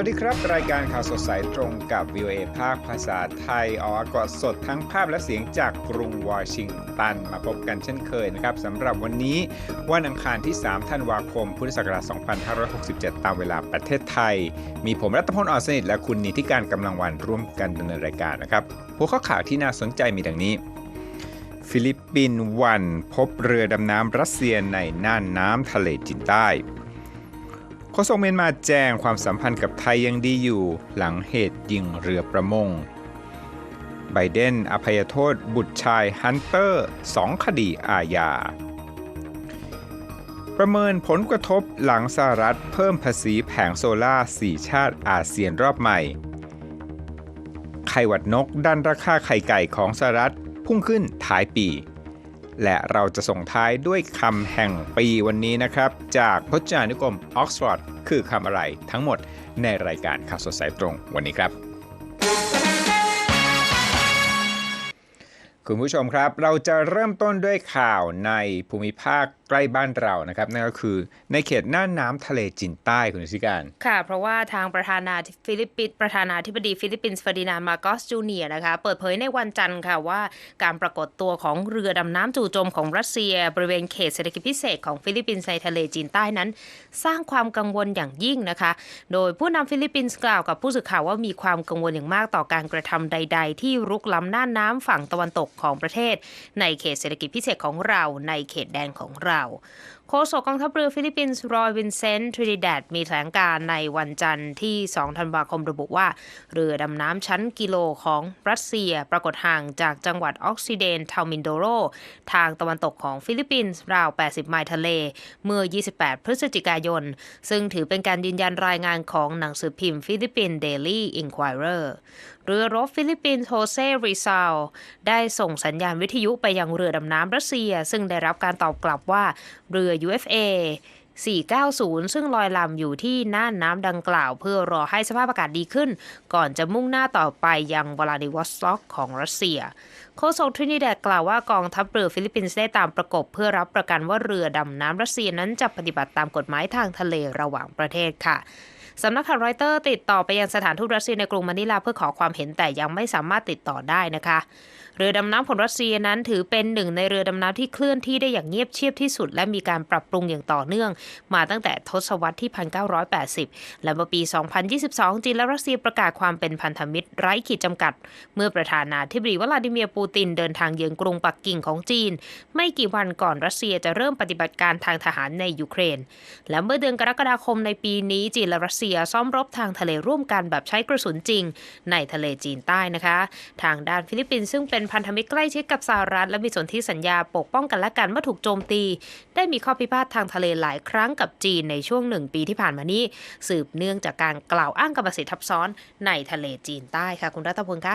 สวัสดีครับ รายการข่าวสดสายตรงกับ VOA ภาคภาษาไทยออกอากาศสดทั้งภาพและเสียงจากกรุงวอชิงตัน มาพบกันเช่นเคยนะครับสำหรับวันนี้วันอังคารที่ 3 ธันวาคม พุทธศักราช 2567 ตามเวลาประเทศไทย มีผมรัตพลอ่อนสนิทและคุณนิติการกำลังวันร่วมกันดำเนินรายการนะครับหัวข้อข่าวที่น่าสนใจมีดังนี้ ฟิลิปปินส์วัน พบเรือดำน้ำรัสเซียในน่านน้ำทะเลจีนใต้ โฆษกเมียนมาแจ้งความสัมพันธ์กับไทยยังดีอยู่หลังเหตุยิงเรือประมง ไบเดนอภัยโทษบุตรชายฮันเตอร์สองคดีอาญา ประเมินผลกระทบหลังสหรัฐเพิ่มภาษีแผงโซล่าสี่ชาติอาเซียนรอบใหม่ ไข่หวัดนกดันราคาไข่ไก่ของสหรัฐพุ่งขึ้นท้ายปี และเราจะส่งท้ายด้วยคำแห่งปีวันนี้นะครับ จากพจนานุกรมออกซฟอร์ดคือคำอะไรทั้งหมดในรายการข่าวสดสายตรงวันนี้ครับ คุณผู้ชมครับ เราจะเริ่มต้นด้วยข่าวในภูมิภาค ใกล้บ้านเรานะครับนั่นก็คือในเขตหน่านน้ำทะเลจีนใต้คุณสิการค่ะ เพราะว่าทางประธานาธิฟิลิปปินประธานาธิบดีฟิลิปปินส์เฟอร์ดินานมาโกสจูเนียนะคะเปิดเผยในวันจันทร์ค่ะว่าการปรากฏตัวของเรือดำน้ำจู่โจมของรัสเซีย บริเวณเขตเศรษฐกิจพิเศษของฟิลิปปินส์ในทะเลจีนใต้นั้น สร้างความกังวลอย่างยิ่งนะคะ โดยผู้นำฟิลิปปินส์กล่าวกับผู้สื่อข่าวว่ามีความกังวลอย่างมากต่อการกระทำใด ๆ ที่รุกล้ำน่านน้ำฝั่งตะวันตกของประเทศ ในเขตเศรษฐกิจพิเศษของเราในเขตแดนของเรา Dow. โฆษกกองทัพเรือฟิลิปปินส์รอยวินเซนต์ทรินิแดดมีแถลงการในวันจันทร์ที่ 2 ธันวาคมระบุว่า เรือดำน้ำชั้นกิโลของรัสเซียปรากฏห่างจากจังหวัดออกซิเดนทามินโดโร ทางตะวันตกของฟิลิปปินส์ราว 80 ไมล์ทะเล เมื่อ 28 พฤศจิกายน ซึ่งถือเป็นการยืนยันรายงานของหนังสือพิมพ์ฟิลิปปินส์เดลี่อินควายเรอร์เรือรบฟิลิปปินส์โฮเซริซาลได้ส่งสัญญาณวิทยุไปยังเรือดำน้ำรัสเซีย ซึ่งได้รับการตอบกลับว่าเรือ UFA 490 ซึ่งลอยลำอยู่ที่น่านน้ำดังกล่าว เพื่อรอให้สภาพอากาศดีขึ้น ก่อนจะมุ่งหน้าต่อไปยังวลาดิวอสต็อกของรัสเซียโฆษกทรินิแดดกล่าวว่ากองทัพเรือฟิลิปปินส์ได้ตามประกบ เพื่อรับประกันว่าเรือดำน้ำรัสเซียนั้นจะปฏิบัติตามกฎหมายทางทะเลระหว่างประเทศค่ะ สำนักข่าวรอยเตอร์ติดต่อไปยังสถานทูตรัสเซียในกรุงมะนิลาเพื่อขอความเห็นแต่ยังไม่สามารถติดต่อได้นะคะ เรือดำน้ำของรัสเซียนั้นถือเป็นหนึ่งในเรือดำน้ำที่เคลื่อนที่ได้อย่างเงียบเชียบที่สุด และมีการปรับปรุงอย่างต่อเนื่อง มาตั้งแต่ทศวรรษที่ 1980 และเมื่อปี 2022 จีนและรัสเซียประกาศความเป็นพันธมิตรไร้ขีดจำกัด เมื่อประธานาธิบดีวลาดิเมียร์ปูตินเดินทางเยือนกรุงปักกิ่งของจีน ไม่กี่วันก่อนรัสเซียจะเริ่มปฏิบัติการทางทหารในยูเครน และเมื่อเดือนกรกฎาคมในปีนี้จีนและรัสเซียซ้อมรบทางทะเลร่วมกันแบบใช้กระสุนจริง ในทะเลจีนใต้นะคะ ทางด้านฟิลิปปินส์ซึ่งเป็นพันธมิตรใกล้ชิดกับสหรัฐและมีสนธิสัญญาปกป้องกันและกันเมื่อถูกโจมตี ได้มีข้อพิพาททางทะเลหลายครั้งกับจีนในช่วงหนึ่งปีที่ผ่านมานี้ สืบเนื่องจากการกล่าวอ้างกรรมสิทธิ์ทับซ้อนในทะเลจีนใต้ค่ะ คุณรัตพลคะ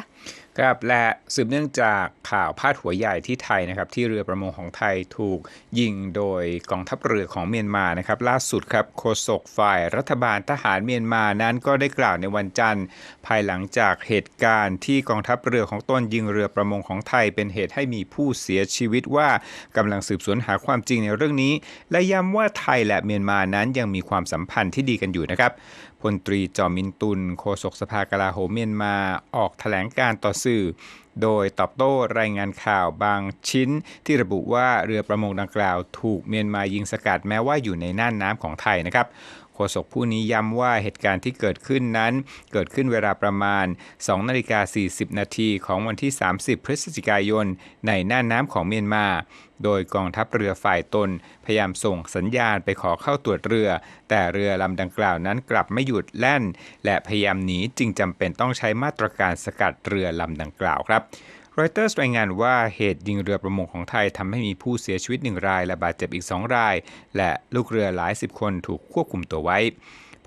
ครับและสืบเนื่องจากข่าวพาดหัวใหญ่ที่ไทยนะครับที่เรือประมงของไทยถูกยิงโดยกองทัพเรือของเมียนมานะครับล่าสุดครับโฆษกฝ่ายรัฐบาลทหารเมียนมานั้นก็ได้กล่าวในวันจันทร์ ภายหลังจากเหตุการณ์ที่กองทัพเรือของตนยิงเรือประมงของไทย เป็นเหตุให้มีผู้เสียชีวิตว่ากำลังสืบสวนหาความจริงในเรื่องนี้ และย้ำว่าไทยและเมียนมานั้นยังมีความสัมพันธ์ที่ดีกันอยู่นะครับ พลตรีจอมินตุลโฆษกสภากลาโหมเมียนมาออกแถลงการต่อสื่อ โดยตอบโต้รายงานข่าวบางชิ้น ที่ระบุว่าเรือประมงดังกล่าวถูกเมียนมายิงสกัดแม้ว่าอยู่ในน่านน้ำของไทยนะครับโฆษกผู้นี้ย้ำว่าเหตุการณ์ที่เกิดขึ้นนั้น เกิดขึ้นเวลาประมาณ 2 นาฬิกา 40 นาทีของวันที่ 30 พฤศจิกายน ในน่านน้ำของเมียนมา โดยกองทัพเรือฝ่ายตน พยายามส่งสัญญาณไปขอเข้าตรวจเรือ แต่เรือลำดังกล่าวนั้นกลับไม่หยุดแล่น และพยายามหนีจึงจำเป็นต้องใช้มาตรการสกัดเรือลำดังกล่าวครับรอยเตอร์สรายงานว่าเหตุยิงเรือประมงของไทยทำให้มีผู้เสียชีวิตหนึ่งราย และบาดเจ็บอีกสองราย และลูกเรือหลายสิบคนถูกควบคุมตัวไว้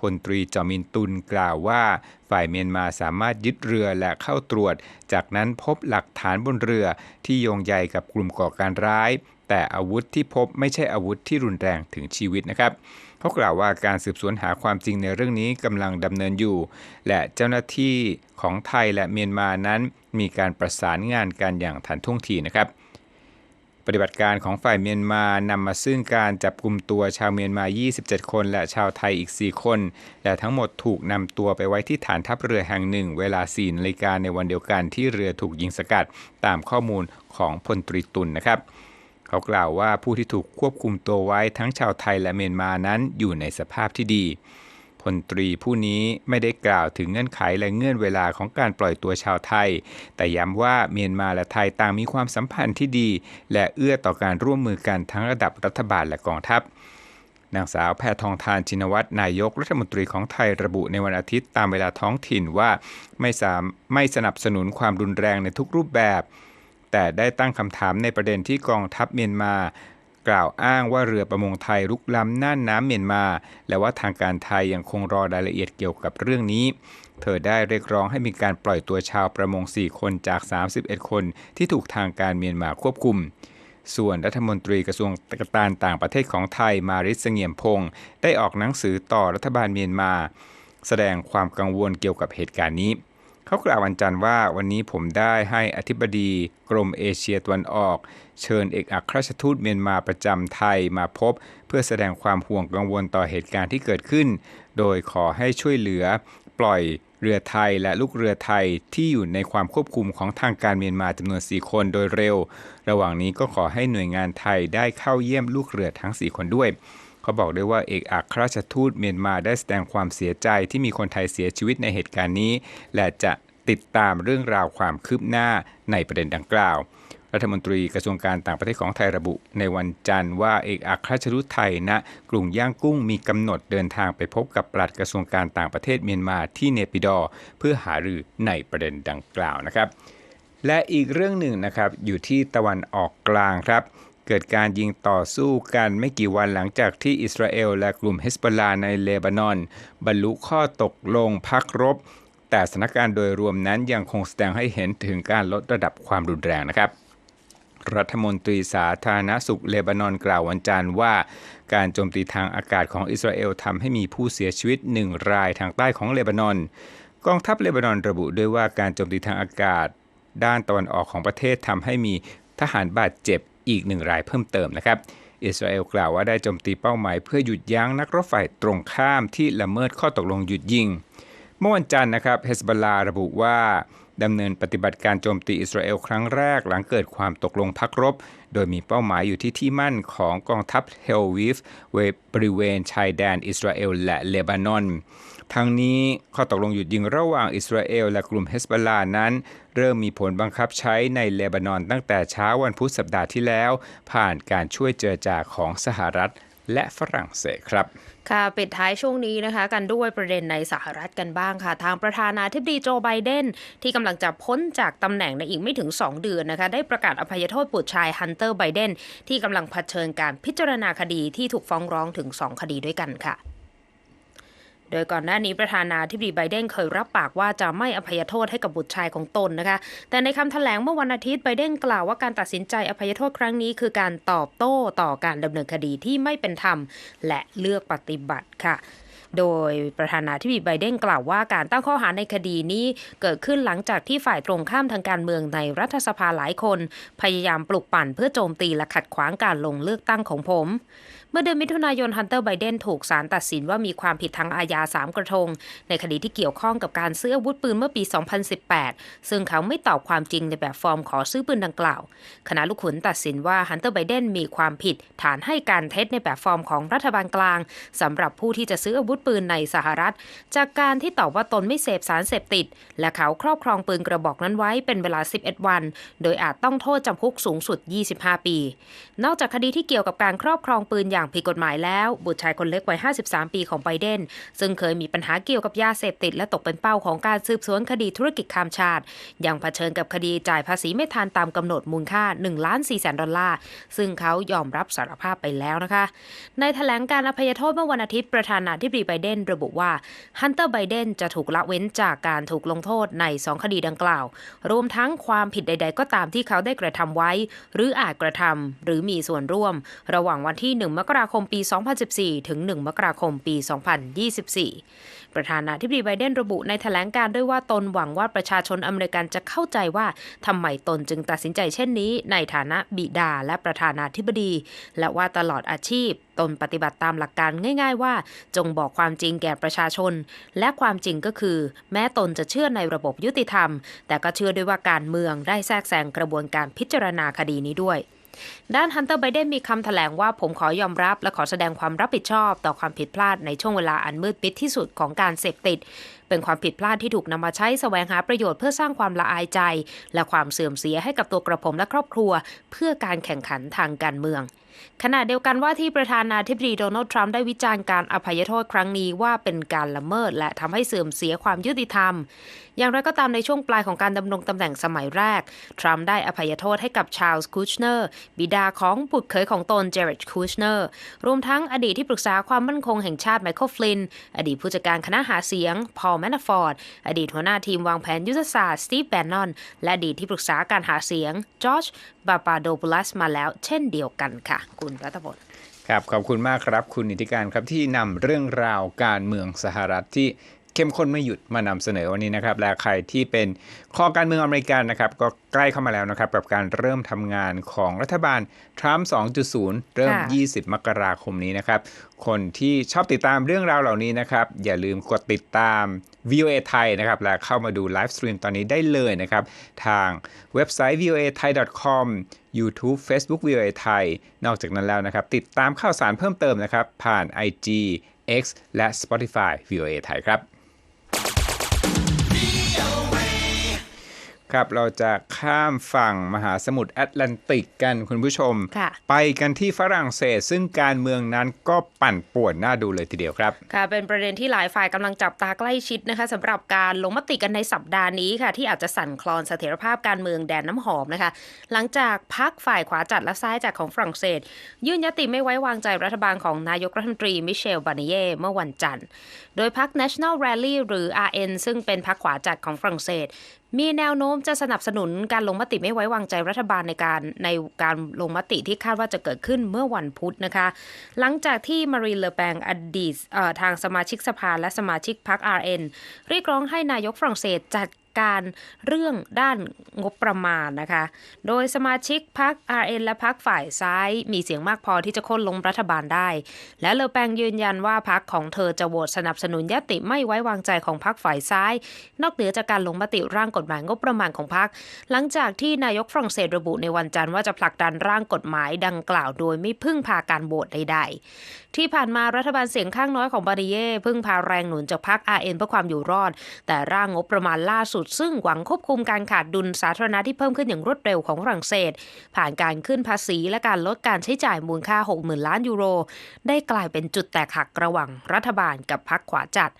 พลตรีจอมินตุลกล่าวว่า ฝ่ายเมียนมาสามารถยึดเรือและเข้าตรวจ จากนั้นพบหลักฐานบนเรือที่โยงใยกับกลุ่มก่อการร้าย แต่อาวุธที่พบไม่ใช่อาวุธที่รุนแรงถึงชีวิตนะครับเขากล่าวว่าการสืบสวนหาความจริงในเรื่องนี้กำลังดำเนินอยู่ และเจ้าหน้าที่ของไทยและเมียนมานั้น มีการประสานงานกันอย่างทันท่วงทีนะครับ ปฏิบัติการของฝ่ายเมียนมานำมาซึ่งการจับกลุ่มตัวชาวเมียนมา 27 คน และชาวไทยอีก 4 คน และทั้งหมดถูกนำตัวไปไว้ที่ฐานทัพเรือแห่งหนึ่ง เวลา4นาฬิกาในวันเดียวกันที่เรือถูกยิงสกัด ตามข้อมูลของพลตรีตุลนนะครับ เขากล่าวว่าผู้ที่ถูกควบคุมตัวไว้ทั้งชาวไทยและเมียนมานั้นอยู่ในสภาพที่ดี พลตรีผู้นี้ไม่ได้กล่าวถึงเงื่อนไขและเงื่อนเวลาของการปล่อยตัวชาวไทย แต่ย้ำว่าเมียนมาและไทยต่างมีความสัมพันธ์ที่ดี และเอื้อต่อการร่วมมือกันทั้งระดับรัฐบาลและกองทัพนางสาวแพทองทานชินวัตรนายกรัฐมนตรีของไทยระบุในวันอาทิตย์ตามเวลาท้องถิ่นว่าไม่สามไม่สนับสนุนความรุนแรงในทุกรูปแบบ แต่ได้ตั้งคำถามในประเด็นที่กองทัพเมียนมา กล่าวอ้างว่าเรือประมงไทยลุกล้ำน่านน้ำเมียนมา และว่าทางการไทยยังคงรอรายละเอียดเกี่ยวกับเรื่องนี้ เธอได้เรียกร้องให้มีการปล่อยตัวชาวประมง 4 คนจาก 31 คนที่ถูกทางการเมียนมาควบคุมส่วนรัฐมนตรีกระทรวงการต่างประเทศของไทยมาริสเสงี่ยมพงศ์ได้ออกหนังสือต่อรัฐบาลเมียนมา แสดงความกังวลเกี่ยวกับเหตุการณ์นี้ เขากล่าววันจันทร์ว่าวันนี้ผมได้ให้อธิบดีกรมเอเชียตะวันออก เชิญเอกอัครราชทูตเมียนมาประจำไทยมาพบ เพื่อแสดงความห่วงกังวลต่อเหตุการณ์ที่เกิดขึ้น โดยขอให้ช่วยเหลือ ปล่อยเรือไทยและลูกเรือไทยที่อยู่ในความควบคุมของทางการเมียนมาจำนวน 4 คนโดยเร็ว ระหว่างนี้ก็ขอให้หน่วยงานไทยได้เข้าเยี่ยมลูกเรือทั้ง 4 คนด้วย เขาบอกด้วยว่าเอกอัครราชทูตเมียนมาได้แสดงความเสียใจที่มีคนไทยเสียชีวิตในเหตุการณ์นี้ และจะติดตามเรื่องราวความคืบหน้าในประเด็นดังกล่าว รัฐมนตรีกระทรวงการต่างประเทศของไทยระบุ ในวันจันทร์ว่าเอกอัครราชทูตไทยณกรุงย่างกุ้งมีกำหนดเดินทางไปพบกับปลัดกระทรวงการต่างประเทศเมียนมาที่เนปิดอร์เพื่อหารือในประเด็นดังกล่าวนะครับและอีกเรื่องหนึ่งนะครับอยู่ที่ตะวันออกกลางครับ เกิดการยิงต่อสู้กันไม่กี่วันหลังจากที่อิสราเอลและกลุ่มเฮสบอลลาในเลบานอน บรรลุข้อตกลงพักรบ แต่สถานการณ์โดยรวมนั้นยังคงแสดงให้เห็นถึงการลดระดับความรุนแรงนะครับ รัฐมนตรีสาธารณสุขเลบานอนกล่าววันจันทร์ว่า การโจมตีทางอากาศของอิสราเอลทำให้มีผู้เสียชีวิตหนึ่งรายทางใต้ของเลบานอนกองทัพเลบานอนระบุด้วยว่าการโจมตีทางอากาศ ด้านตะวันออกของประเทศทำให้มีทหารบาดเจ็บ อีกหนึ่งรายเพิ่มเติมนะครับ อิสราเอลกล่าวว่าได้โจมตีเป้าหมายเพื่อหยุดยั้งนักรบฝ่ายตรงข้ามที่ละเมิดข้อตกลงหยุดยิง เมื่อวันจันทร์นะครับเฮสบลาระบุว่าดำเนินปฏิบัติการโจมตีอิสราเอลครั้งแรกหลังเกิดความตกลงพักรบ โดยมีเป้าหมายอยู่ที่ที่มั่นของกองทัพเฮลวิฟบริเวณชายแดนอิสราเอลและเลบานอน ทั้งนี้ข้อตกลงหยุดยิงระหว่างอิสราเอลและกลุ่มเฮสบอลานั้น เริ่มมีผลบังคับใช้ในเลบานอนตั้งแต่เช้าวันพุธสัปดาห์ที่แล้ว ผ่านการช่วยเจรจาของสหรัฐและฝรั่งเศสครับ ค่ะปิดท้ายช่วงนี้นะคะ กันด้วยประเด็นในสหรัฐกันบ้างค่ะ ทางประธานาธิบดีโจไบเดน ที่กำลังจะพ้นจากตำแหน่งในอีกไม่ถึง 2 เดือนนะคะ ได้ประกาศอภัยโทษบุตรชายฮันเตอร์ไบเดนที่กำลังเผชิญการพิจารณาคดีที่ถูกฟ้องร้องถึง 2 คดีด้วยกันค่ะ โดยก่อนหน้านี้ประธานาธิบดีไบเดนเคยรับปากว่าจะไม่อภัยโทษให้กับบุตรชายของตนนะคะ แต่ในคำแถลงเมื่อวันอาทิตย์ไบเดนกล่าวว่าการตัดสินใจอภัยโทษครั้งนี้ คือการตอบโต้ต่อการดำเนินคดีที่ไม่เป็นธรรม และเลือกปฏิบัติค่ะโดยประธานาธิบดีไบเดนกล่าวว่าการตั้งข้อหาในคดีนี้เกิดขึ้นหลังจากที่ฝ่ายตรงข้ามทางการเมืองในรัฐสภาหลายคน พยายามปลุกปั่นเพื่อโจมตีและขัดขวางการลงเลือกตั้งของผม มื่อเดือนมิถุนายนฮันเตอร์ไบเดนถูกศาลตัดสินว่ามีความผิดทางอาญาสามกระทง ในคดีที่เกี่ยวข้องกับการซื้ออาวุธปืนเมื่อปี 2018 ซึ่งเขาไม่ตอบความจริงในแบบฟอร์มขอซื้อปืนดังกล่าว คณะลูกขุนตัดสินว่าฮันเตอร์ไบเดนมีความผิดฐานให้การเท็จในแบบฟอร์มของรัฐบาลกลางสำหรับผู้ที่จะซื้ออาวุธปืนในสหรัฐ จากการที่ตอบว่าตนไม่เสพสารเสพติด และเขาครอบครองปืนกระบอกนั้นไว้เป็นเวลา 11 วัน โดยอาจต้องโทษจำคุกสูงสุด 25 ปี นอกจากคดีที่เกี่ยวกับการครอบครองปืนอย่างผิดกฎหมายแล้ว บุตรชายคนเล็กวัย 53 ปีของไบเดน ซึ่งเคยมีปัญหาเกี่ยวกับยาเสพติด และตกเป็นเป้าของการสืบสวนคดีธุรกิจข้ามชาติ ยังเผชิญกับคดีจ่ายภาษีไม่ทันตามกำหนดมูลค่า1ล้าน4แสนดอลลาร์ ซึ่งเขายอมรับสารภาพไปแล้วนะคะ ในแถลงการอภัยโทษเมื่อวันอาทิตย์ประธานาธิบดีไบเดนระบุว่าฮันเตอร์ไบเดนจะถูกละเว้นจากการถูกลงโทษใน 2 คดีดังกล่าว รวมทั้งความผิดใด ๆ ก็ตามที่เขาได้กระทำไว้ หรืออาจกระทำหรือมีส่วนร่วม ระหว่างวันที่ 1มกราคมปี 2014 ถึง 1 มกราคมปี 2024 ประธานาธิบดีไบเดนระบุในแถลงการด้วยว่าตนหวังว่าประชาชนอเมริกันจะเข้าใจว่าทำไมตนจึงตัดสินใจเช่นนี้ ในฐานะบิดาและประธานาธิบดี และว่าตลอดอาชีพ ตนปฏิบัติตามหลักการง่าย ๆ ว่า จงบอกความจริงแก่ประชาชน และความจริงก็คือ แม้ตนจะเชื่อในระบบยุติธรรม แต่ก็เชื่อด้วยว่าการเมืองได้แทรกแซงกระบวนการพิจารณาคดีนี้ด้วย ด้านฮันเตอร์ไบเดนมีคำแถลงว่าผมขอยอมรับและขอแสดงความรับผิดชอบต่อความผิดพลาดในช่วงเวลาอันมืดมิดที่สุดของการเสพติดเป็นความผิดพลาดที่ถูกนำมาใช้แสวงหาประโยชน์เพื่อสร้างความละอายใจ และความเสื่อมเสียให้กับตัวกระผมและครอบครัว เพื่อการแข่งขันทางการเมืองขณะเดียวกันว่าที่ประธานาธิบดีโดนัลด์ทรัมป์ได้วิจารณ์การอภัยโทษครั้งนี้ว่าเป็นการละเมิดและทำให้เสื่อมเสียความยุติธรรม อย่างไรก็ตามในช่วงปลายของการดำรงตำแหน่งสมัยแรก ทรัมป์ได้อภัยโทษให้กับชาลส์คูชเนอร์บิดาของบุตรเขยของตนเจเรดคูชเนอร์รวมทั้งอดีตที่ปรึกษาความมั่นคงแห่งชาติไมเคิลฟลิน อดีตผู้จัดการคณะหาเสียง พอลแมนฟอร์ด อดีตหัวหน้าทีมวางแผนยุทธศาสตร์สตีฟแบนนอน และอดีตที่ปรึกษาการหาเสียงจอร์จบาปาโดปูลัสมาแล้วเช่นเดียวกันค่ะ คุณรัตพลครับขอบคุณมากครับ คุณนิติการครับที่นำเรื่องราวการเมืองสหรัฐที่ เข้มข้นไม่หยุดมานำเสนอวันนี้นะครับ และใครที่เป็นข้อการเมืองอเมริกันนะครับ ก็ใกล้เข้ามาแล้วนะครับ กับการเริ่มทำงานของรัฐบาลทรัมป์2.0 เริ่มค่ะ20 มกราคมนี้นะครับ คนที่ชอบติดตามเรื่องราวเหล่านี้นะครับ อย่าลืมกดติดตาม VOA ไทยนะครับ และเข้ามาดูไลฟ์สตรีมตอนนี้ได้เลยนะครับ ทางเว็บไซต์ voa thai com YouTube Facebook VOA ไทยนอกจากนั้นแล้วนะครับ ติดตามข่าวสารเพิ่มเติมนะครับ ผ่าน IG X และ Spotify VOA ไทยครับ ครับเราจะข้ามฝั่งมหาสมุทรแอตแลนติกกันคุณผู้ชมค่ะไปกันที่ฝรั่งเศส ซึ่งการเมืองนั้นก็ปั่นป่วนน่าดูเลยทีเดียวครับ ค่ะ เป็นประเด็นที่หลายฝ่ายกำลังจับตาใกล้ชิดนะคะสำหรับการลงมติกันในสัปดาห์นี้ค่ะ ที่อาจจะสั่นคลอนเสถียรภาพการเมืองแดนน้ำหอมนะคะ หลังจากพักฝ่ายขวาจัดและซ้ายจัดของฝรั่งเศส ยื่นยติไม่ไว้วางใจรัฐบาลของนายกรัฐมนตรีมิเชลบานิเย่เมื่อวันจันทร์ โดยพัก National Rally หรือ RN ซึ่งเป็นพักขวาจัดของฝรั่งเศสมีแนวโน้มจะสนับสนุนการลงมติไม่ไว้วางใจรัฐบาลในการในการลงมติที่คาดว่าจะเกิดขึ้นเมื่อวันพุธนะคะ หลังจากที่มารีเลอแปงอดีตทางสมาชิกสภาและสมาชิกพรรค RN เรียกร้องให้นายกฝรั่งเศสจัด การเรื่องด้านงบประมาณนะคะ โดยสมาชิกพรรค RN และพรรคฝ่ายซ้าย มีเสียงมากพอที่จะโค่นล้มรัฐบาลได้ และเลอแปงยืนยันว่าพรรคของเธอจะโหวตสนับสนุนยติไม่ไว้วางใจของพรรคฝ่ายซ้าย นอกเหนือจากการลงมติร่างกฎหมายงบประมาณของพรรคหลังจากที่นายกฝรั่งเศสระบุในวันจันทร์ว่าจะผลักดันร่างกฎหมายดังกล่าวโดยไม่พึ่งพาการโหวตใดๆ ที่ผ่านมารัฐบาลเสียงข้างน้อยของบาริเย่พึ่งพาแรงหนุนจากพรรค RN เพื่อความอยู่รอด แต่ร่างงบประมาณล่าสุดซึ่งหวังควบคุมการขาดดุลสาธารณะที่เพิ่มขึ้นอย่างรวดเร็วของฝรั่งเศส ผ่านการขึ้นภาษีและการลดการใช้จ่ายมูลค่า 60,000 ล้านยูโร ได้กลายเป็นจุดแตกหักระหว่างรัฐบาลกับพรรคขวาจัด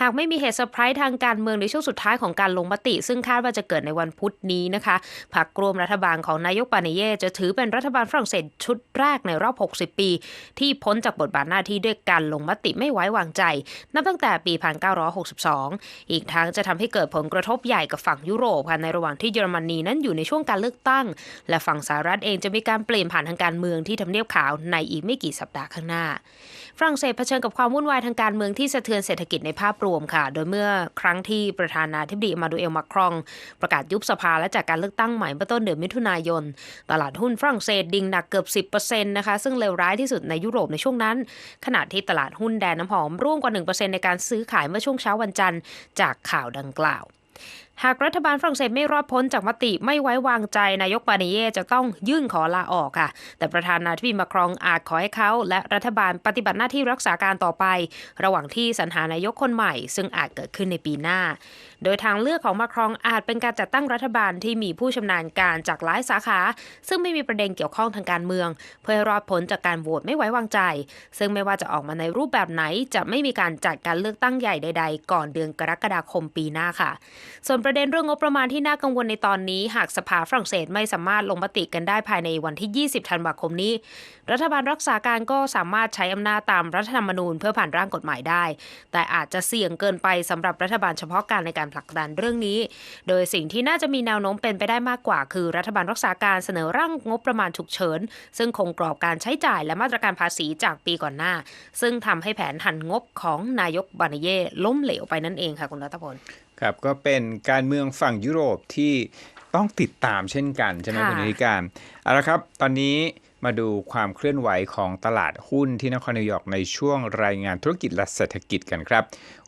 หากไม่มีเหตุเซอร์ไพรส์ทางการเมืองในช่วงสุดท้ายของการลงมติ ซึ่งคาดว่าจะเกิดในวันพุธนี้นะคะพรรครวมรัฐบาลของนายกปาเนเย่จะถือเป็นรัฐบาลฝรั่งเศสชุดแรกในรอบ 60 ปี ที่พ้นจากบทบาทหน้าที่ด้วยการลงมติไม่ไว้วางใจ นับตั้งแต่ปี 1962 อีกทั้งจะทำให้เกิดผลกระทบใหญ่กับฝั่งยุโรปค่ะในระหว่างที่เยอรมนีนั้นอยู่ในช่วงการเลือกตั้ง และฝั่งสหรัฐเองจะมีการเปลี่ยนผ่านทางการเมืองที่ทำเนียบขาวในอีกไม่กี่สัปดาห์ข้างหน้า ฝรั่งเศสเผชิญกับความวุ่นวายทางการเมืองที่สะเทือนเศรษฐกิจในภาพรวมค่ะ โดยเมื่อครั้งที่ประธานาธิบดีมาดูเอลมาครอง ประกาศยุบสภาและจากการเลือกตั้งใหม่เมื่อต้นเดือนมิถุนายน ตลาดหุ้นฝรั่งเศสดิ่งหนักเกือบ 10%นะคะ ซึ่งเลวร้ายที่สุดในยุโรปในช่วงนั้น ขณะที่ตลาดหุ้นแดนน้ำหอมร่วงกว่า 1%ในการซื้อขายเมื่อช่วงเช้าวันจันทร์จากข่าวดังกล่าว หากรัฐบาลฝรั่งเศสไม่รอดพ้นจากมติไม่ไว้วางใจนายกปาเนเย่จะต้องยื่นขอลาออกค่ะ แต่ประธานาธิบดีมาครองอาจขอให้เขาและรัฐบาลปฏิบัติหน้าที่รักษาการต่อไป ระหว่างที่สรรหานายกคนใหม่ ซึ่งอาจเกิดขึ้นในปีหน้าโดยทางเลือกของมาครองอาจเป็นการจัดตั้งรัฐบาลที่มีผู้ชำนาญการจากหลายสาขา ซึ่งไม่มีประเด็นเกี่ยวข้องทางการเมือง เพื่อให้รอดพ้นจากการโหวตไม่ไว้วางใจ ซึ่งไม่ว่าจะออกมาในรูปแบบไหน จะไม่มีการจัดการเลือกตั้งใหญ่ใด ๆ ก่อนเดือนกรกฎาคมปีหน้าค่ะ ส่วนประเด็นเรื่องงบประมาณที่น่ากังวลในตอนนี้ หากสภาฝรั่งเศสไม่สามารถลงมติกันได้ภายในวันที่ 20 ธันวาคมนี้ รัฐบาลรักษาการก็สามารถใช้อำนาจตามรัฐธรรมนูญเพื่อผ่านร่างกฎหมายได้ แต่อาจจะเสี่ยงเกินไปสำหรับรัฐบาลเฉพาะการในการผลักดันเรื่องนี้ โดยสิ่งที่น่าจะมีแนวโน้มเป็นไปได้มากกว่า คือรัฐบาลรักษาการเสนอร่างงบประมาณฉุกเฉิน ซึ่งคงกรอบการใช้จ่ายและมาตรการภาษีจากปีก่อนหน้า ซึ่งทำให้แผนหันงบของนายกบาเนเย่ล้มเหลวไปนั่นเองค่ะคุณรัตพลครับก็เป็นการเมืองฝั่งยุโรปที่ต้องติดตามเช่นกันใช่ไหมค่ะคุณนิติการเอาละครับ ตอนนี้ มาดูความเคลื่อนไหวของตลาดหุ้นที่นครนิวยอร์กในช่วงรายงานธุรกิจและเศรษฐกิจกันครับ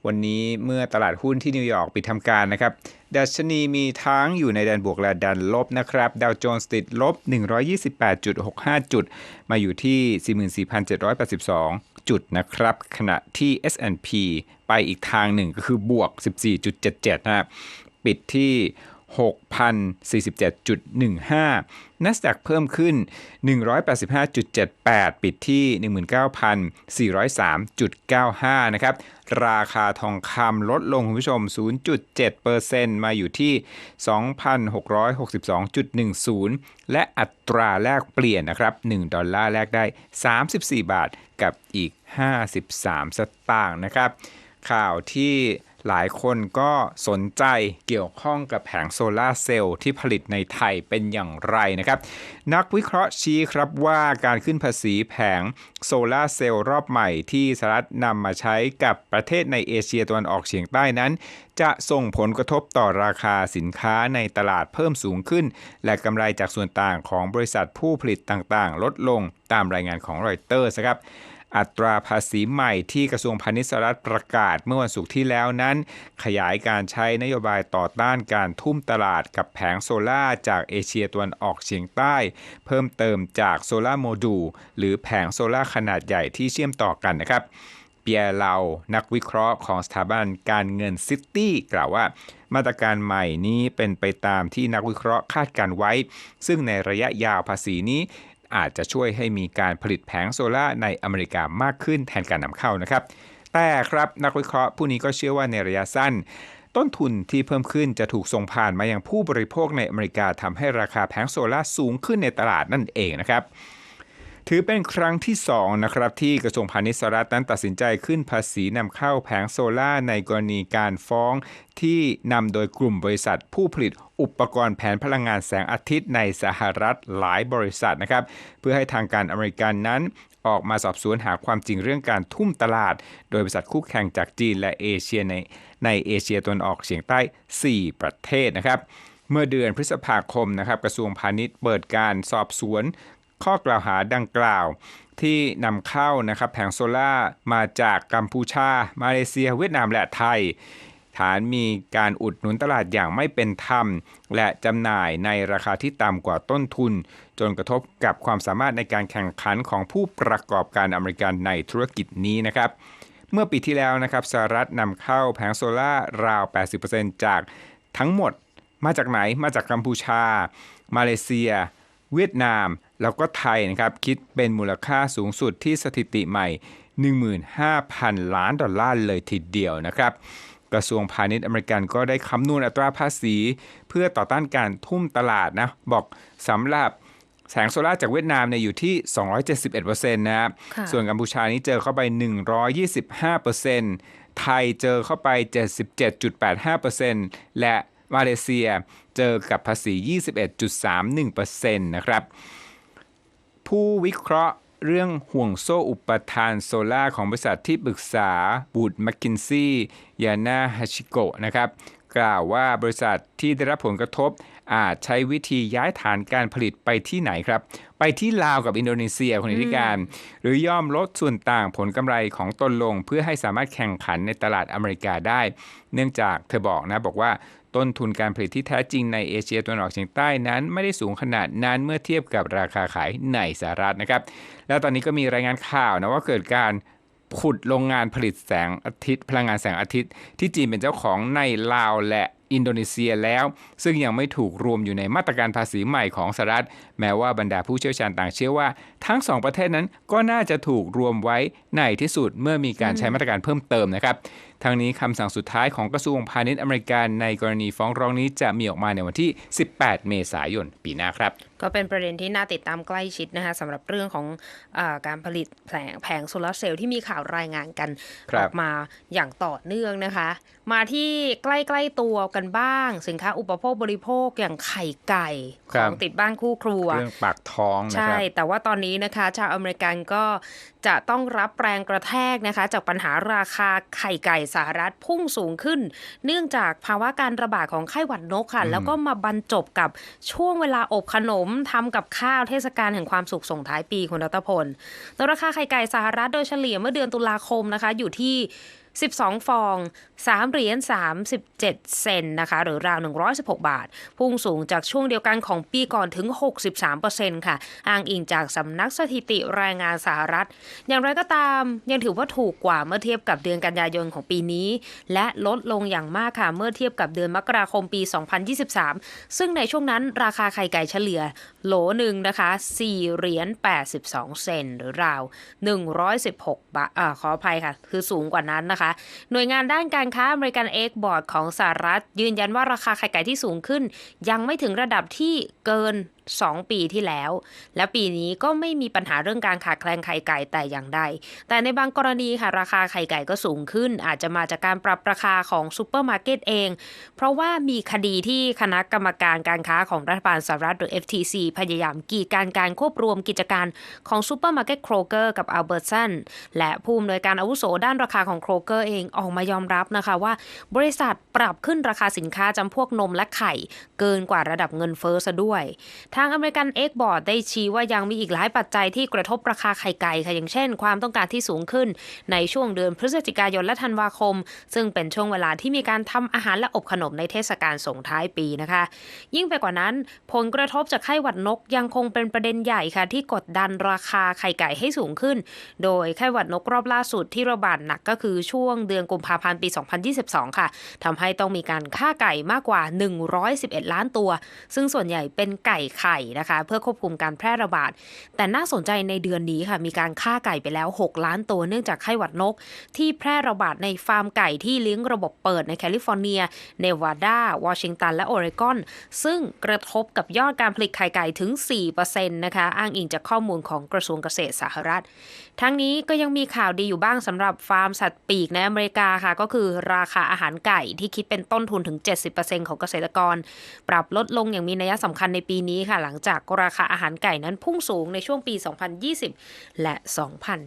วันนี้เมื่อตลาดหุ้นที่นิวยอร์กปิดทำการนะครับดัชนีมีทั้งอยู่ในแดนบวกและแดนลบนะครับดาวโจนส์ติดลบ 128.65 จุด มาอยู่ที่ 44,782 จุดนะครับ ขณะที่ S&P ไปอีกทางหนึ่งก็คือบวก 14.77 นะครับ ปิดที่ 6,047.15 NASDAQ เพิ่มขึ้น 185.78 ปิดที่ 19,403.95 นะครับ ราคาทองคำลดลงคุณผู้ชม 0.7%มาอยู่ที่ 2,662.10 และอัตราแลกเปลี่ยนนะครับ 1 ดอลลาร์แลกได้ 34 บาทกับอีก 53 สตางค์นะครับ ข่าวที่ หลายคนก็สนใจเกี่ยวข้องกับแผงโซลาร์เซลล์ที่ผลิตในไทยเป็นอย่างไรนะครับ นักวิเคราะห์ชี้ครับว่าการขึ้นภาษีแผงโซลาร์เซลล์รอบใหม่ที่สหรัฐนำมาใช้กับประเทศในเอเชียตะวันออกเฉียงใต้นั้น จะส่งผลกระทบต่อราคาสินค้าในตลาดเพิ่มสูงขึ้น และกำไรจากส่วนต่างของบริษัทผู้ผลิตต่างๆ ลดลงตามรายงานของรอยเตอร์สครับ อัตราภาษีใหม่ที่กระทรวงพาณิชย์สหรัฐประกาศเมื่อวันศุกร์ที่แล้วนั้น ขยายการใช้นโยบายต่อต้านการทุ่มตลาดกับแผงโซล่าจากเอเชียตะวันออกเฉียงใต้ เพิ่มเติมจากโซล่าโมดูลหรือแผงโซล่าขนาดใหญ่ที่เชื่อมต่อกันนะครับเปียร์เลานักวิเคราะห์ของสถาบันการเงินซิตี้กล่าวว่ามาตรการใหม่นี้เป็นไปตามที่นักวิเคราะห์คาดการไว้ ซึ่งในระยะยาวภาษีนี้ อาจจะช่วยให้มีการผลิตแผงโซล่าในอเมริกามากขึ้นแทนการนำเข้านะครับ แต่ครับนักวิเคราะห์ผู้นี้ก็เชื่อว่าในระยะสั้น ต้นทุนที่เพิ่มขึ้นจะถูกส่งผ่านมายังผู้บริโภคในอเมริกาทำให้ราคาแผงโซล่าสูงขึ้นในตลาดนั่นเองนะครับ ถือเป็นครั้งที่2นะครับที่กระทรวงพาณิชย์สหรัฐนั้นตัดสินใจขึ้นภาษีนำเข้าแผงโซล่าในกรณีการฟ้องที่นำโดยกลุ่มบริษัทผู้ผลิตอุปกรณ์แผนพลังงานแสงอาทิตย์ในสหรัฐหลายบริษัทนะครับ เพื่อให้ทางการอเมริกันนั้นออกมาสอบสวนหาความจริงเรื่องการทุ่มตลาด โดยบริษัทคู่แข่งจากจีนและเอเชียในในเอเชียตะวันออกเฉียงใต้ 4 ประเทศนะครับ เมื่อเดือนพฤษภาคมนะครับ กระทรวงพาณิชย์เปิดการสอบสวน ข้อกล่าวหาดังกล่าว ที่นำเข้านะครับแผงโซล่ามาจากกัมพูชา มาเลเซีย เวียดนามและไทย ฐานมีการอุดหนุนตลาดอย่างไม่เป็นธรรม และจำหน่ายในราคาที่ต่ำกว่าต้นทุน จนกระทบกับความสามารถในการแข่งขันของผู้ประกอบการอเมริกันในธุรกิจนี้นะครับเมื่อปีที่แล้วนะครับสหรัฐนำเข้าแผงโซล่าราว 80%จากทั้งหมดมาจากไหน มาจากกัมพูชา มาเลเซีย เวียดนาม แล้วก็ไทยนะครับคิดเป็นมูลค่าสูงสุดที่สถิติใหม่ 15,000 ล้านดอลลาร์เลยทีเดียวนะครับ กระทรวงพาณิชย์อเมริกันก็ได้คำนวณอัตราภาษี เพื่อต่อต้านการทุ่มตลาดนะบอกสำหรับแสงโซลาร์จากเวียดนามเนี่ยอยู่ที่ 271%นะครับค่ะส่วนกัมพูชานี้เจอเข้าไป 125%ไทยเจอเข้าไป 77.85%และมาเลเซียเจอกับภาษี 21.31%นะครับ ผู้วิเคราะห์เรื่องห่วงโซ่อุปทานโซล่าของบริษัทที่ปรึกษาบูดแมคกินซี่ยานาฮาชิโกะนะครับกล่าวว่าบริษัทที่ได้รับผลกระทบ อาจใช้วิธีย้ายฐานการผลิตไปที่ไหนครับ ไปที่ลาวกับอินโดนีเซียคนธิการ หรือย่อมลดส่วนต่างผลกำไรของตนลง เพื่อให้สามารถแข่งขันในตลาดอเมริกาได้ เนื่องจากเธอบอกนะบอกว่า ต้นทุนการผลิตที่แท้จริงในเอเชียตะวันออกเฉียงใต้นั้น ไม่ได้สูงขนาดนั้นเมื่อเทียบกับราคาขายในสหรัฐนะครับ แล้วตอนนี้ก็มีรายงานข่าวนะว่าเกิดการขุดโรงงานผลิตแสงอาทิตย์ พลังงานแสงอาทิตย์ ที่จีนเป็นเจ้าของในลาวและอินโดนีเซียแล้ว ซึ่งยังไม่ถูกรวมอยู่ในมาตรการภาษีใหม่ของสหรัฐ แม้ว่าบรรดาผู้เชี่ยวชาญต่างเชื่อว่าทั้งสองประเทศนั้นก็น่าจะถูกรวมไว้ในที่สุดเมื่อมีการใช้มาตรการเพิ่มเติมนะครับทางนี้คำสั่งสุดท้ายของกระทรวงพาณิชย์อเมริกันในกรณีฟ้องร้องนี้จะมีออกมาในวันที่ 18 เมษายนปีหน้าครับ ก็เป็นประเด็นที่น่าติดตามใกล้ชิดนะคะสำหรับเรื่องของอาการผลิตแผงแผงโซลาร์เซลล์ที่มีข่าวรายงานกันครัอบอกมาอย่างต่อเนื่องนะคะ มาที่ใกล้ๆตัวกันบ้าง สินค้าอุปโภคบริโภคอย่างไข่ไก่ของติดบ้านคู่ครัวเรื่องปากท้องนะใช่ครับแต่ว่าตอนนี้นะคะ ชาวอเมริกันก็จะต้องรับแรงกระแทกนะคะ จากปัญหาราคาไข่ไก่สหรัฐพุ่งสูงขึ้น เนื่องจากภาวะการระบาดของไข้หวัดนกค่ะ แล้วก็มาบรรจบกับช่วงเวลาอบขนมทำกับข้าวเทศกาลแห่งความสุขส่งท้ายปีคุณรัตพลโดยราคาไข่ไก่สหรัฐโดยเฉลี่ยเมื่อเดือนตุลาคมนะคะ อยู่ที่ 12 ฟอง 3 เหรียญ 37 เซนนะคะ หรือราว 116 บาท พุ่งสูงจากช่วงเดียวกันของปีก่อนถึง 63%ค่ะ อ้างอิงจากสำนักสถิติรายงานสหรัฐ อย่างไรก็ตามยังถือว่าถูกกว่าเมื่อเทียบกับเดือนกันยายนของปีนี้ และลดลงอย่างมากค่ะ เมื่อเทียบกับเดือนมกราคมปี 2023 ซึ่งในช่วงนั้นราคาไข่ไก่เฉลี่ยโหลหนึ่งนะคะ4เหรียญ 82 เซนหรือราว 116 บาทอ่าขออภัยค่ะ คือสูงกว่านั้นนะคะหน่วยงานด้านการค้าอเมริกันเอ็กบอร์ดของสหรัฐ ยืนยันว่าราคาไข่ไก่ที่สูงขึ้น ยังไม่ถึงระดับที่เกิน 2 ปีที่แล้ว และปีนี้ก็ไม่มีปัญหาเรื่องการขาดแคลนไข่ไก่แต่อย่างใด แต่ในบางกรณีค่ะราคาไข่ไก่ก็สูงขึ้น อาจจะมาจากการปรับราคาของซูเปอร์มาร์เก็ตเอง เพราะว่ามีคดีที่คณะกรรมการการค้าของรัฐบาลสหรัฐหรือ FTC พยายามกีดการการควบรวมกิจการของซูเปอร์มาร์เก็ตโครเกอร์กับอัลเบอร์ตสันและผู้อำนวยการอาวุโสด้านราคาของโครเกอร์เองออกมายอมรับนะคะว่า บริษัทปรับขึ้นราคาสินค้าจำพวกนมและไข่ เกินกว่าระดับเงินเฟ้อซะด้วย ทางอเมริกันเอ็กบอร์ดได้ชี้ว่ายังมีอีกหลายปัจจัยที่กระทบราคาไข่ไก่ค่ะอย่างเช่น ความต้องการที่สูงขึ้น ในช่วงเดือนพฤศจิกายนและธันวาคม ซึ่งเป็นช่วงเวลาที่มีการทำอาหารและอบขนมในเทศกาลส่งท้ายปีนะคะ ยิ่งไปกว่านั้น ผลกระทบจากไข้หวัดนกยังคงเป็นประเด็นใหญ่ค่ะ ที่กดดันราคาไข่ไก่ให้สูงขึ้น โดยไข้หวัดนกรอบล่าสุดที่ระบาดหนักก็คือช่วงเดือนกุมภาพันธ์ปี 2022 ค่ะทำให้ต้องมีการฆ่าไก่มากกว่า 111 ล้านตัว ซึ่งส่วนใหญ่เป็นไก่ไข่นะคะ เพื่อควบคุมการแพร่ระบาด แต่น่าสนใจในเดือนนี้ค่ะ มีการฆ่าไก่ไปแล้ว 6 ล้านตัวเนื่องจากไข้หวัดนก ที่แพร่ระบาดในฟาร์มไก่ที่เลี้ยงระบบเปิดในแคลิฟอร์เนีย เนวาดา วอชิงตัน และโอเรกอน ซึ่งกระทบกับยอดการผลิตไข่ไก่ถึง 4%นะคะ อ้างอิงจากข้อมูลของกระทรวงเกษตรสหรัฐ ทั้งนี้ก็ยังมีข่าวดีอยู่บ้างสำหรับฟาร์มสัตว์ปีกในอเมริกาค่ะ ก็คือราคาอาหารไก่ที่คิดเป็นต้นทุนถึง 70%ของเกษตรกร ปรับลดลงอย่างมีนัยสำคัญในปีนี้ค่ะ หลังจากราคาอาหารไก่นั้นพุ่งสูงในช่วงปี 2020 และ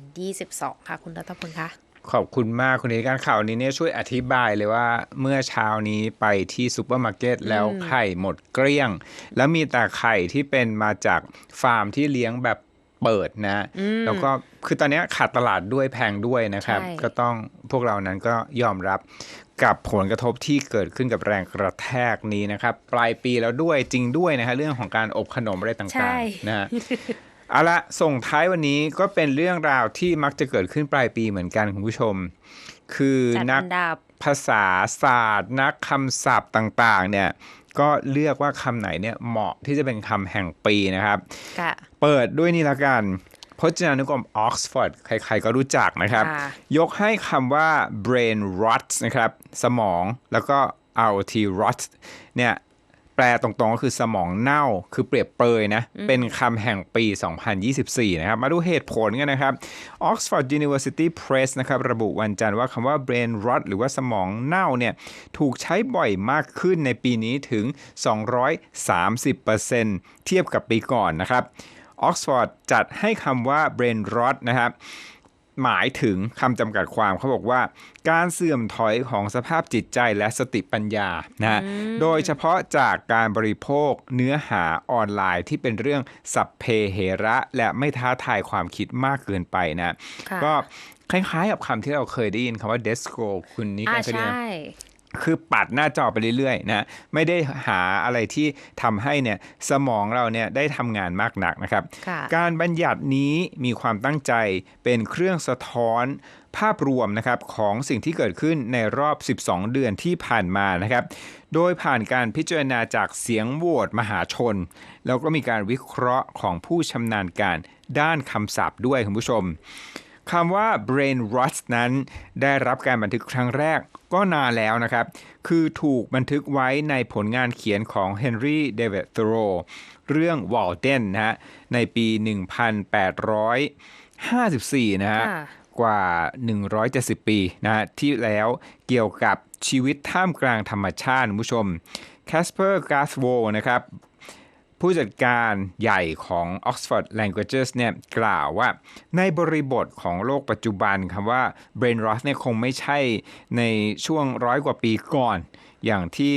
2022 ค่ะ คุณรัตพลคะขอบคุณมากคุณเอกการข่าวนี้เนี่ยช่วยอธิบายเลยว่าเมื่อเช้านี้ไปที่ซูเปอร์มาร์เก็ตแล้วไข่หมดเกลี้ยง แล้วมีแต่ไข่ที่เป็นมาจากฟาร์มที่เลี้ยงแบบ เปิดนะแล้วก็คือตอนนี้ขาดตลาดด้วยแพงด้วยนะครับใช่ก็ต้องพวกเรานั้นก็ยอมรับกับผลกระทบที่เกิดขึ้นกับแรงกระแทกนี้นะครับ ปลายปีแล้วด้วยจริงด้วยนะฮะเรื่องของการอบขนมอะไรต่างๆนะฮะเอาละส่งท้ายวันนี้ก็เป็นเรื่องราวที่มักจะเกิดขึ้นปลายปีเหมือนกันคุณผู้ชม คือจัดนัอักนดับภาษาศาสตร์ นักคำศัพท์ต่าง ๆ เนี่ย ก็เลือกว่าคำไหนเนี่ยเหมาะที่จะเป็นคำแห่งปีนะครับค่ะเปิดด้วยนี่ละกันพจนานุกรมออกซฟอร์ดใครๆก็รู้จักนะครับค่ะยกให้คำว่า brain rot นะครับ สมองแล้วก็ rt rot เนี่ย แปลตรงๆก็คือสมองเน่าคือเปรียบเปรยนะ เป็นคำแห่งปี 2024 นะครับ มาดูเหตุผลกันนะครับ Oxford University Press นะครับ ระบุวันจันทร์ว่าคำว่า brain rot หรือว่าสมองเน่าเนี่ย ถูกใช้บ่อยมากขึ้นในปีนี้ถึง 230%เทียบกับปีก่อนนะครับ Oxford จัดให้คำว่า brain rot นะครับ หมายถึงคำจำกัดความเขาบอกว่า การเสื่อมถอยของสภาพจิตใจและสติปัญญานะฮะโดยเฉพาะจากการบริโภคเนื้อหาออนไลน์ที่เป็นเรื่องสัพเพเหระ และไม่ท้าทายความคิดมากเกินไปนะค่ะก็คล้ายๆกับคำที่เราเคยได้ยินคำว่า desco คุณนี่อ่าเคยได้ยินใช่ คือปัดหน้าจอไปเรื่อยๆนะไม่ได้หาอะไรที่ทำให้เนี่ยสมองเราเนี่ยได้ทำงานมากนักนะครับค่ะการบัญญัตินี้มีความตั้งใจเป็นเครื่องสะท้อนภาพรวมนะครับของสิ่งที่เกิดขึ้นในรอบ 12 เดือนที่ผ่านมานะครับ โดยผ่านการพิจารณาจากเสียงโหวตมหาชน แล้วก็มีการวิเคราะห์ของผู้ชำนาญการด้านคำศัพท์ด้วยคุณผู้ชม คำว่า brain rot นั้นได้รับการบันทึกครั้งแรกก็นานแล้วนะครับ คือถูกบันทึกไว้ในผลงานเขียนของ Henry David Thoreau เรื่อง Walden นะฮะ ในปี 1854 นะฮะค่ะกว่า 170 ปีนะฮะ ที่แล้วเกี่ยวกับชีวิตท่ามกลางธรรมชาติคุณผู้ชม Casper g a s w o นะครับ ผู้จัดการใหญ่ของ Oxford Languages เนี่ยกล่าวว่าในบริบทของโลกปัจจุบันคำว่า brain rot เนี่ยคงไม่ใช่ในช่วงร้อยกว่าปีก่อนอย่างที่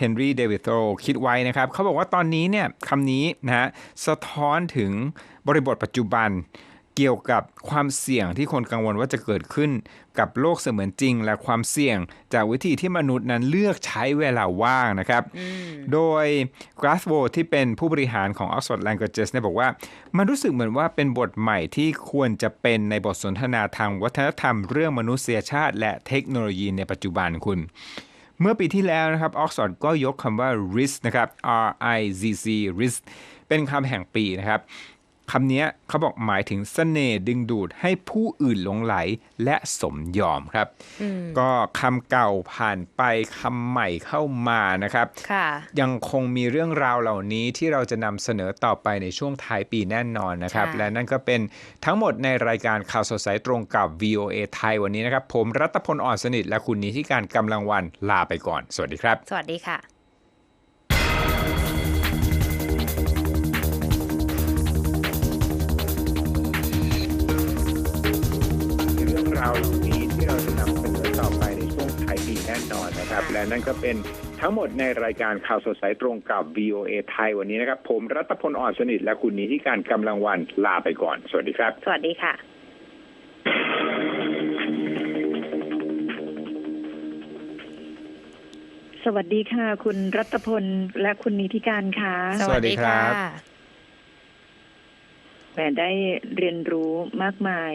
Henry David Thoreau คิดไว้นะครับ เขาบอกว่าตอนนี้เนี่ยคำนี้นะฮะสะท้อนถึงบริบทปัจจุบันเกี่ยวกับความเสี่ยงที่คนกังวลว่าจะเกิดขึ้น กับโลกเสมือนจริง และความเสี่ยง จากวิธีที่มนุษย์นั้นเลือกใช้เวลาว่างนะครับ โดย g r a s w o ที่เป็นผู้บริหารของ Oxford Languages เนี่ยบอกว่า มันรู้สึกเหมือนว่าเป็นบทใหม่ที่ควรจะเป็นในบทสนทนาทางวัฒนธรรมเรื่องมนุษยชาติ และเทคโนโลยีในปัจจุบันคุณเมื่อปีที่แล้วนะครับออกซฟอร์ดก็ยกคำว่า risk นะครับ R I Z Z risk เป็นคำแห่งปีนะครับ คำนี้เขาบอกหมายถึงเสน่ห์ดึงดูดให้ผู้อื่นหลงไหลและสมยอมครับ ก็คำเก่าผ่านไปคำใหม่เข้ามานะครับค่ะยังคงมีเรื่องราวเหล่านี้ที่เราจะนำเสนอต่อไปในช่วงท้ายปีแน่นอนนะครับค่ะและนั่นก็เป็นทั้งหมดในรายการข่าวสดสายตรงกับ VOA ไทยวันนี้นะครับ ผมรัตพลอ่อนสนิทและคุณนิติการกำลังวันลาไปก่อน สวัสดีครับ สวัสดีค่ะาวเหล่านี้ที่เราจะนำเสนอต่อไปในช่วงท้ายปีแน่นอนนะครับ และนั่นก็เป็นทั้งหมดในรายการข่าวสดสายตรงกับ VOA ไทยวันนี้นะครับ ผมรัตพลอ่อนสนิทและคุณนิติการกำลังวันลาไปก่อน สวัสดีครับ สวัสดีค่ะสวัสดีค่ะ คุณรัตพลและคุณนิติการค่ะสวัสดีครับแหมได้เรียนรู้มากมาย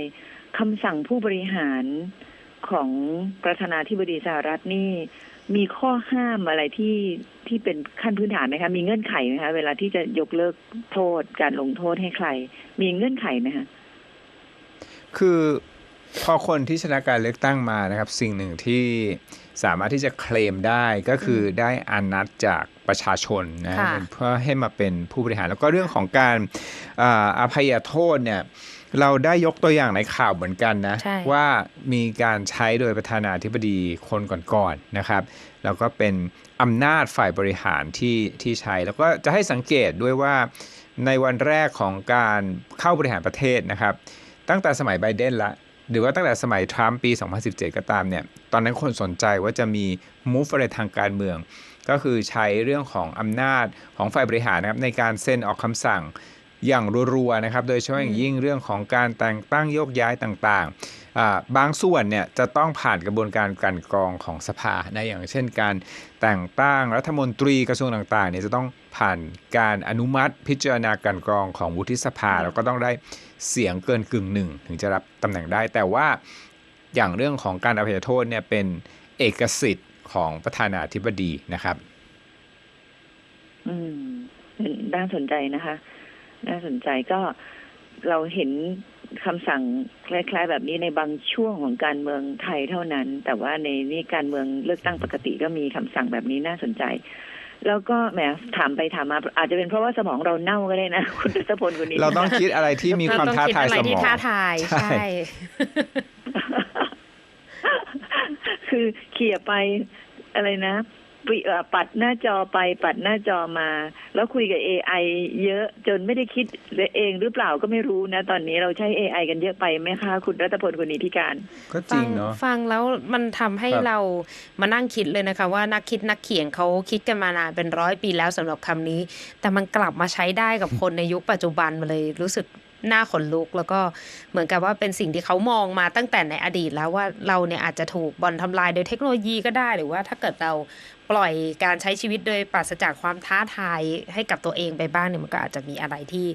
คำสั่งผู้บริหารของประธานาธิบดีสหรัฐนี่มีข้อห้ามอะไรที่ที่เป็นขั้นพื้นฐานไหมคะ มีเงื่อนไขไหมคะ เวลาที่จะยกเลิกโทษการลงโทษให้ใคร มีเงื่อนไขไหมคะ คือพอคนที่ชนะการเลือกตั้งมานะครับ สิ่งหนึ่งที่สามารถที่จะเคลมได้ก็คือได้อานัดจากประชาชนนะค่ะเพื่อให้มาเป็นผู้บริหารแล้วก็เรื่องของการอาอภัยโทษเนี่ย เราได้ยกตัวอย่างในข่าวเหมือนกันนะใช่ว่ามีการใช้โดยประธานาธิบดีคนก่อนๆนะครับ แล้วก็เป็นอำนาจฝ่ายบริหารที่ที่ใช้ แล้วก็จะให้สังเกตด้วยว่าในวันแรกของการเข้าบริหารประเทศนะครับ ตั้งแต่สมัยไบเดนละ หรือว่าตั้งแต่สมัยทรัมป์ปี 2017 ก็ตามเนี่ยตอนนั้นคนสนใจว่าจะมี move อะไรทางการเมือง ก็คือใช้เรื่องของอำนาจของฝ่ายบริหารนะครับในการเซ็นออกคำสั่ง อย่างรัวๆนะครับ โดยเฉพาะอย่างยิ่งเรื่องของการแต่งตั้งโยกย้ายต่างๆอ่าบางส่วนเนี่ยจะต้องผ่านกระบวนการกลันกรองของสภานะอย่างเช่นการแต่งตั้งรัฐมนตรีกระทรวงต่างๆเนี่ยจะต้องผ่านการอนุมัติพิจารณากลันกรองของวุฒิสภา แล้วก็ต้องได้เสียงเกินกึ่งหนึ่งถึงจะรับตำแหน่งได้ แต่ว่าอย่างเรื่องของการอภัยโทษเนี่ยเป็นเอกสิทธิ์ของประธานาธิบดีนะครับ อืมน่าสนใจนะคะ น่าสนใจก็เราเห็นคำสั่งคล้ายๆ แบบนี้ในบางช่วงของการเมืองไทยเท่านั้น แต่ว่าในนี่การเมืองเลือกตั้งปกติก็มีคำสั่งแบบนี้น่าสนใจ แล้วก็แหมถามไปถามมา อาจจะเป็นเพราะว่าสมองเราเน่าก็ได้นะ คุณรัตพลคุณนี้เราต้องคิดอะไรที่มีความท้าทายเรสต้องมคิดอะไรที่องท้าทายใช่ใช่คือเขี่ยไปอะไรนะ ปิเอ่อปัดหน้าจอไปปัดหน้าจอมา แล้วคุยกับ AI เยอะจนไม่ได้คิดเองหรือเปล่าก็ไม่รู้นะ ตอนนี้เราใช้ AI กันเยอะไปไหมคะ คุณรัตพลคุณนิติการก็จริงเนาะฟังแล้วมันทำให้ครับเรามานั่งคิดเลยนะคะ ว่านักคิดนักเขียนเขาคิดกันมานานเป็นร้อยปีแล้วสำหรับคำนี้ แต่มันกลับมาใช้ได้กับคนในยุคปัจจุบันมาเลยรู้สึกห น้าขนลุก แล้วก็เหมือนกับว่าเป็นสิ่งที่เขามองมาตั้งแต่ในอดีตแล้วว่าเราเนี่ยอาจจะถูกบอลทำลายโดยเทคโนโลยีก็ได้ หรือว่าถ้าเกิดเราปล่อยการใช้ชีวิตโดยปราศจากความท้าทายให้กับตัวเองไปบ้างเนี่ยมันก็อาจจะมีอะไรที่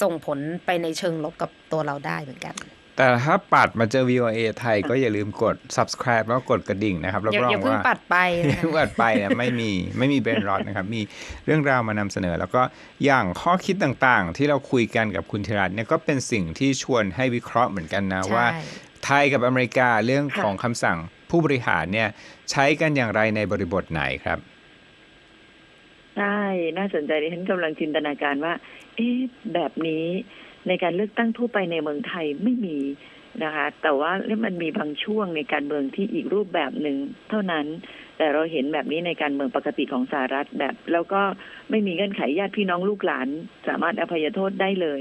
ส่งผลไปในเชิงลบกับตัวเราได้เหมือนกัน แต่ถ้าปัดมาเจอ VOA ไทยก็อย่าลืมกด subscribe แล้วก็กดกระดิ่งนะครับรับอย่ารองอย่าเพิ่งว่าปัดไปอย่านะเพิ่งปัดไปนะไม่มีไม่มีเบรนรอดนะครับ มีเรื่องราวมานำเสนอ แล้วก็อย่างข้อคิดต่างๆ ที่เราคุยกันกับคุณธีรัตน์เนี่ยก็เป็นสิ่งที่ชวนให้วิเคราะห์เหมือนกันนะใช่ว่า ไทยกับอเมริกาเรื่องค่ะของคำสั่งผู้บริหารเนี่ยใช้กันอย่างไรในบริบทไหนครับใช่น่าสนใจดิฉันกำลังจินตนาการว่า เอ๊ะแบบนี้ ในการเลือกตั้งทั่วไปในเมืองไทยไม่มีนะคะ แต่ว่ามันมีบางช่วงในการเมืองที่อีกรูปแบบหนึ่งเท่านั้น แต่เราเห็นแบบนี้ในการเมืองปกติของสหรัฐแบบ แล้วก็ไม่มีเงื่อนไขญาติพี่น้องลูกหลาน สามารถอภัยโทษได้เลย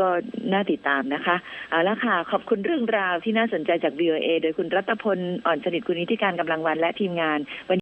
ก็น่าติดตามนะคะเอาละค่ะ ขอบคุณเรื่องราวที่น่าสนใจจาก VOA โดยคุณรัตพลอ่อนสนิทคุณนิติการกำลังวันและทีมงานวัน